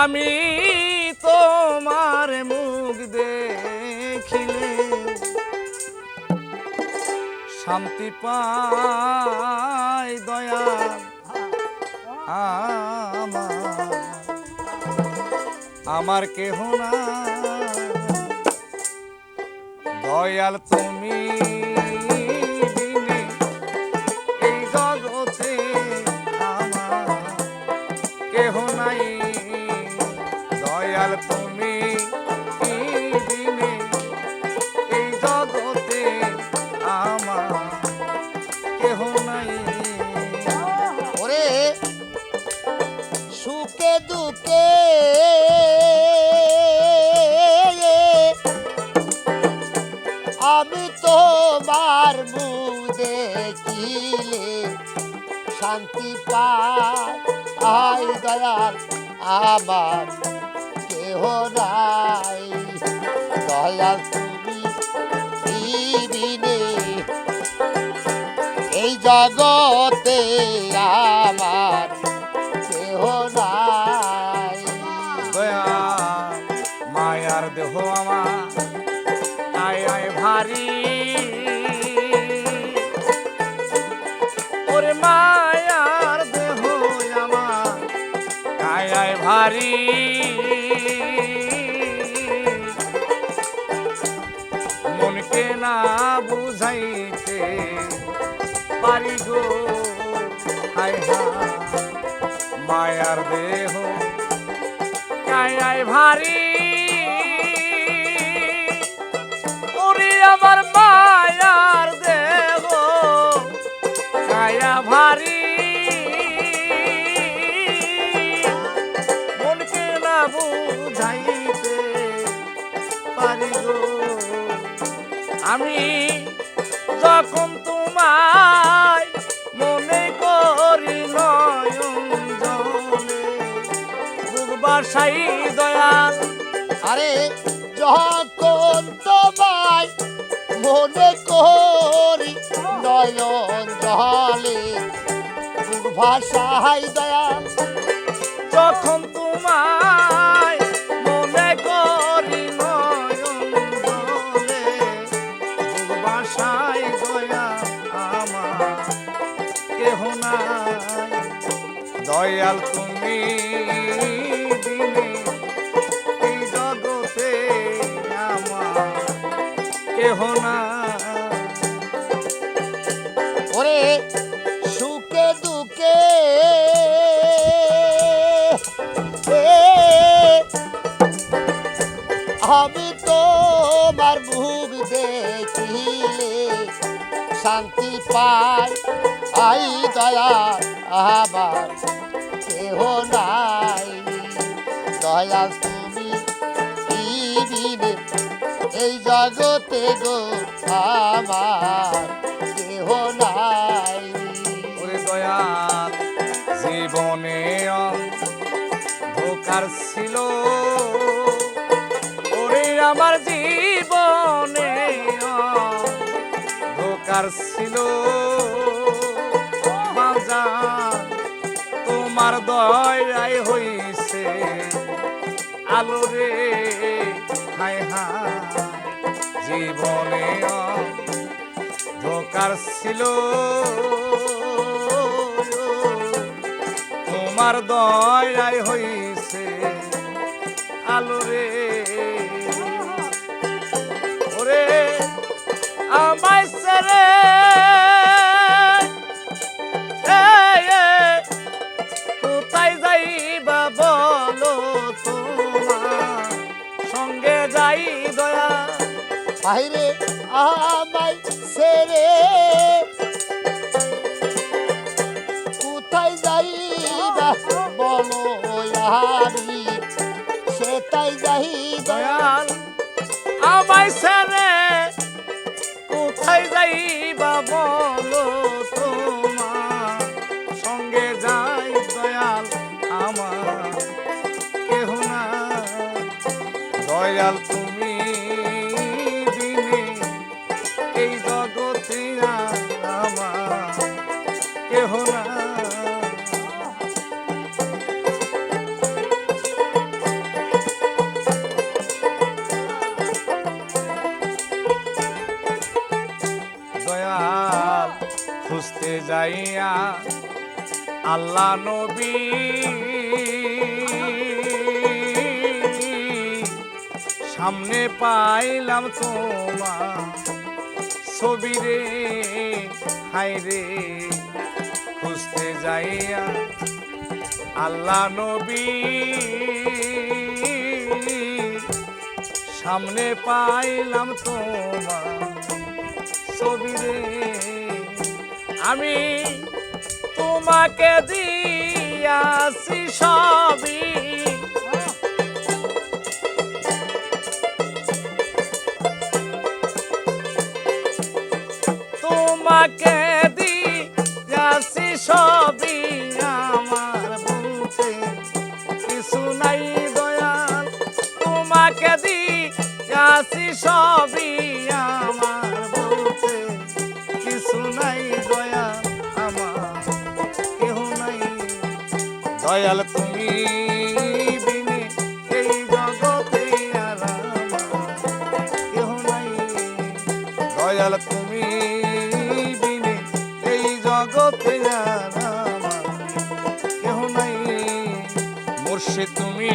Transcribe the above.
আমি তোমার মুখ দেখিলে। শান্তি পাই দয়া আমার। আমার কেহ না দয়াল তুমি শান্তি পায়। আই আমার কেহ নাই। দয়াল তুমি এই জগতে আয় মনকে না বুঝাইতে পারি গো হায় মায়ার দেহ কায় ভারী। আমি যখন তোমায় মনে করি নয়ন বাসাই দয়াল। আরে যখন তোমায় মনে করি নয়ন জলে ভাষাই দয়াল। যখন তোমায় কেহ দয়াল, তুমি দিনে এই জগতে আমার কেহ না। ওরে, সুখে দুঃখে আমি তোমার মুখ দেখিলে শান্তি পাই। আই দয়া আমার কেহ নাই। দয়া তুমি দিনে এই জগতে গো আমার কেহ নাই। ওরে দয়াল জীবনে ধোকার ছিল। ওরে আমার জীবনে ধোকার ছিল। দয়াই হইছে। আলো রে, হায় হায়, জীবনে ধোকার ছিল। তোমার দয়াই হইছে। আলো আমায় সেরে বাইরে আমায় ছেড়ে। কোথায় যাই বলো আমি সেটাই যাই দয়াল, আমায় ছেড়ে। কোথায় যাইবা বলো তোমার? সঙ্গে যাই দয়াল, আমার কেহ না দয়াল, তুমি আল্লাহ নবী। সামনে পাইলাম তোমার ছবি রে হাই রে। খুঁজতে যাইয়া আল্লাহ নবী। সামনে পাইলাম তোমার ছবি রে আমি তোমাকে দিয়াছি সবই। তোমাকে দিয়াছি সবই আমার বলতে কিছু নাই দয়াল, তোমাকে দিয়াছি সবই। দয়াল তুমি দয়াল তুমি বিনে এই জগতে কেহ নাই। মুর্শিদ তুমি